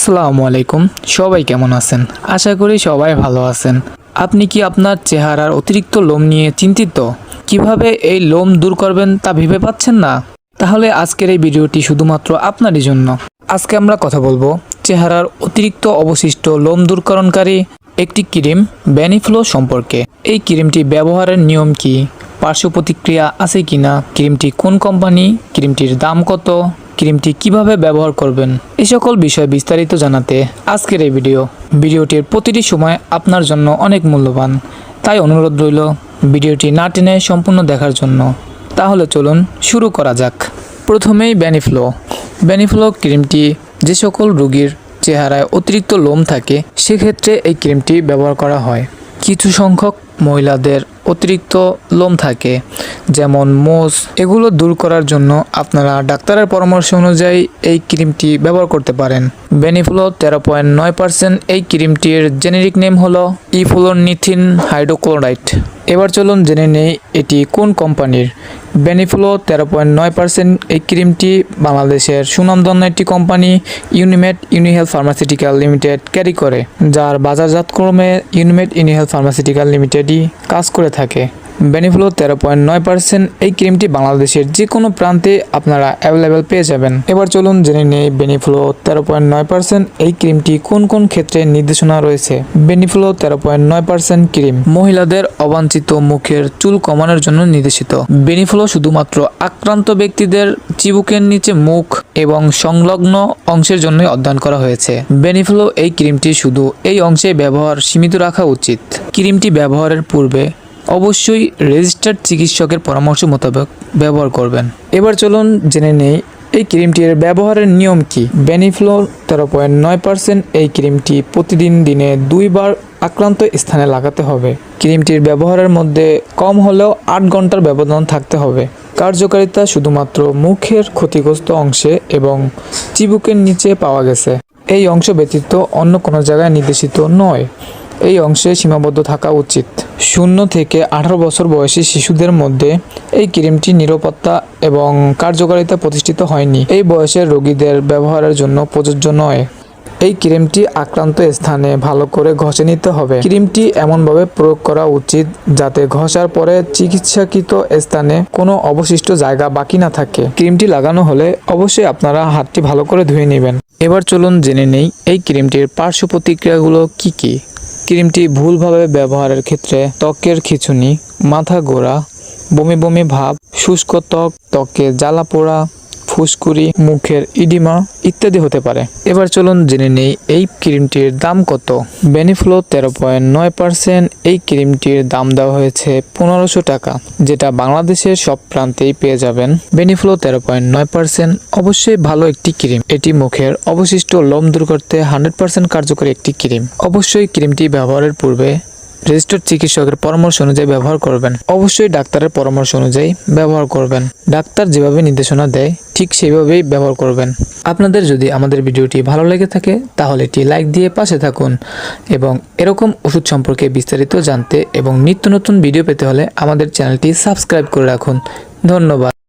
আসসালামু আলাইকুম। সবাই কেমন আছেন? আশা করি সবাই ভালো আছেন। আপনি কি আপনার চেহারার অতিরিক্ত লোম নিয়ে চিন্তিত? কীভাবে এই লোম দূর করবেন তা ভেবে পাচ্ছেন না? তাহলে আজকের এই ভিডিওটি শুধুমাত্র আপনারই জন্য। আজকে আমরা কথা বলব চেহারার অতিরিক্ত অবশিষ্ট লোম দূরকরণকারী একটি ক্রিম বেনিফ্লো সম্পর্কে। এই ক্রিমটি ব্যবহারের নিয়ম কি? পার্শ্ব প্রতিক্রিয়া আছে কিনা? ক্রিমটি কোন কোম্পানি? ক্রিমটির দাম কত? ক্রিমটি কীভাবে ব্যবহার করবেন এই সকল বিষয় বিস্তারিত জানাতে আজকের এই ভিডিও। ভিডিওটির প্রতিটি সময় আপনার জন্য অনেক মূল্যবান। তাই অনুরোধ রইল ভিডিওটি না টেনে সম্পূর্ণ দেখার জন্য। তাহলে চলুন শুরু করা যাক। প্রথমেই বেনিফ্লো বেনিফ্লো ক্রিমটি যে সকল রোগীর চেহারায় অতিরিক্ত লোম থাকে, সেক্ষেত্রে এই ক্রিমটি ব্যবহার করা হয়। কিছু সংখ্যক মহিলাদের অতিরিক্ত লোম থাকে, যেমন মোজ, এগুলো দূর করার জন্য আপনারা ডাক্তারের পরামর্শ অনুযায়ী এই ক্রিমটি ব্যবহার করতে পারেন। বেনিফ্লো তেরো পয়েন্ট নয় পার্সেন্ট। এই ক্রিমটির জেনেরিক নেম হলো ইফ্লোরনিথিন হাইড্রোক্লোরাইড। এবার চলুন জেনে নেই এটি কোন কোম্পানির। বেনিফ্লো তেরো পয়েন্ট নয় পার্সেন্ট এই ক্রিমটি বাংলাদেশের সুনামধন্য একটি company Unimed Unihealth pharmaceutical limited carry করে, যার বাজারজাতক্রমে ইউনিমেট ইউনিহেল ফার্মাসিউটিক্যাল লিমিটেডই কাজ করে থাকে। বেনিফ্লো তেরো পয়েন্ট নয় পার্সেন্ট এই ক্রিমটি বাংলাদেশের যে কোনো প্রান্তে আপনারা অ্যাভেলেবেল পেয়ে যাবেন। এবার চলুন জেনে নেই বেনিফ্লো তেরো পয়েন্ট নয় পার্সেন্ট এই ক্রিমটি কোন কোন ক্ষেত্রে নির্দেশনা রয়েছে। বেনিফ্লো তেরো পয়েন্ট নয় পার্সেন্ট ক্রিম মহিলাদের অবাঞ্ছিত মুখের চুল কমানোর জন্য নির্দেশিত। বেনিফ্লো শুধুমাত্র আক্রান্ত ব্যক্তিদের চিবুকের নিচে মুখ এবং সংলগ্ন অংশের জন্যই অধ্যয়ন করা হয়েছে। বেনিফ্লো এই ক্রিমটি শুধু এই অংশে ব্যবহার সীমিত রাখা উচিত। ক্রিমটি ব্যবহারের পূর্বে অবশ্যই রেজিস্টার্ড চিকিৎসকের পরামর্শ মোতাবেক ব্যবহার করবেন। এবার চলুন জেনে নেই, এই ক্রিমটির ব্যবহারের নিয়ম কি? বেনিফ্লো তেরো পয়েন্ট নয় পার্সেন্ট এই ক্রিমটি প্রতিদিন দিনে দুইবার আক্রান্ত স্থানে লাগাতে হবে। ক্রিমটির ব্যবহারের মধ্যে কম হলেও আট ঘণ্টার ব্যবধান থাকতে হবে। কার্যকারিতা শুধুমাত্র মুখের ক্ষতিগ্রস্ত অংশে এবং চিবুকের নিচে পাওয়া গেছে। এই অংশ ব্যতীত অন্য কোনো জায়গায় নির্দেশিত নয়। এই অংশে সীমাবদ্ধ থাকা উচিত। শূন্য থেকে আঠারো বছর বয়সী শিশুদের মধ্যে এই ক্রিমটি নিরাপত্তা এবং কার্যকারিতা প্রতিষ্ঠিত হয়নি। এই বয়সের রোগীদের ব্যবহারের জন্য প্রযোজ্য নয়। এই ক্রিমটি আক্রান্ত স্থানে ভালো করে ঘষে নিতে হবে। ক্রিমটি এমনভাবে প্রয়োগ করা উচিত যাতে ঘষার পরে চিকিৎসাকৃত স্থানে কোনো অবশিষ্ট জায়গা বাকি না থাকে। ক্রিমটি লাগানো হলে অবশ্যই আপনারা হাতটি ভালো করে ধুয়ে নেবেন। এবার চলুন জেনে নেই, এই ক্রিমটির পার্শ্ব প্রতিক্রিয়াগুলো কী কি? ক্রিমটি ভুলভাবে ব্যবহারের ক্ষেত্রে ত্বকের খিচুনি, মাথা গোড়া, বমি বমি ভাব, শুষ্ক ত্বক, ত্বকে জ্বালা পোড়া ফুসকুড়ি মুখের ইডিমা ইত্যাদি হতে পারে। এবার চলুন জেনে নেই এই ক্রিমটির দাম কত। বেনিফ্লো তেরো পয়েন্ট নয় পার্সেন্ট এই ক্রিমটির দাম দেওয়া হয়েছে পনেরোশো টাকা, যেটা বাংলাদেশের সব প্রান্তেই পেয়ে যাবেন। বেনিফ্লো তেরো পয়েন্ট নয় পার্সেন্ট অবশ্যই ভালো একটি ক্রিম। এটি মুখের অবশিষ্ট লোম দূর করতে হান্ড্রেড পার্সেন্ট কার্যকরী একটি ক্রিম। অবশ্যই ক্রিমটি ব্যবহারের পূর্বে রেজিস্টার্ড চিকিৎসকের পরামর্শ অনুযায়ী ব্যবহার করবেন। অবশ্যই ডাক্তারের পরামর্শ অনুযায়ী ব্যবহার করবেন। ডাক্তার যেভাবে নির্দেশনা দেয়, ঠিক সেভাবেই ব্যবহার করবেন। আপনাদের যদি আমাদের ভিডিওটি ভালো লেগে থাকে, তাহলে এটি লাইক দিয়ে পাশে থাকুন এবং এরকম ওষুধ সম্পর্কে বিস্তারিত জানতে এবং নিত্য নতুন ভিডিও পেতে হলে আমাদের চ্যানেলটি সাবস্ক্রাইব করে রাখুন। ধন্যবাদ।